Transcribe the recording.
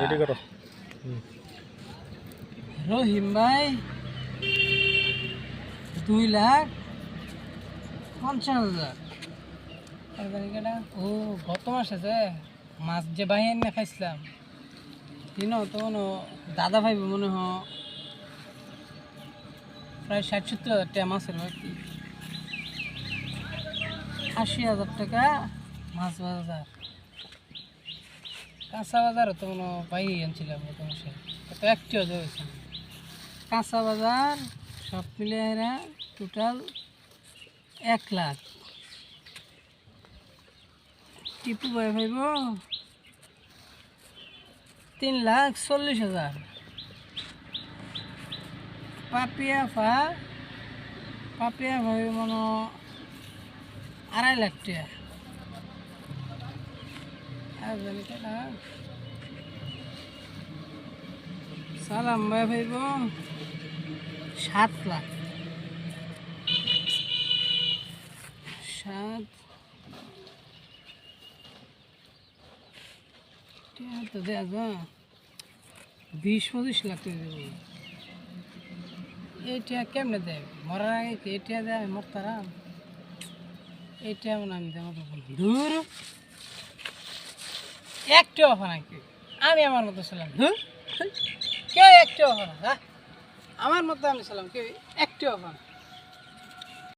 Ready করো। রহিম ভাই। দুই লাখ পঞ্চাশ হাজার? ও, গত মাসে যে মাছ যে বাহি এনে খাইছিলাম দিন তো দাদা ভাই মনে হয় প্রায় ষাট সত্তর হাজার টাকা মাছের আর কি আশি হাজার টাকা মাছ বাজার। কাঁচা বাজারও তো হয় পাই আনছিলাম মাসে তো একটিও হয়েছে কাঁচা বাজার সব এরা টোটাল এক লাখ। টিপু ভাই ভাইব, তিন লাখ চল্লিশ হাজার। পাপিয়া ফা, পাপিয়া ভাই মনে আড়াই লাখ টাকা। কেনা সালাম ভাই ভাইব সাত লাখ। সাত। তো বিশ, পঁচিশ লাখ টাকা দেবো। এইটা কেমনে দেয়? মরার আগে এটা দেয়? মরতারাম। এইটা আমি দেবো দূর একটু অফার নাকি আমি আমার মতো ছিলাম। ধুর কেউ একটু অফার হ্যাঁ আমার মতো আমি ছিলাম কেউ একটু অফার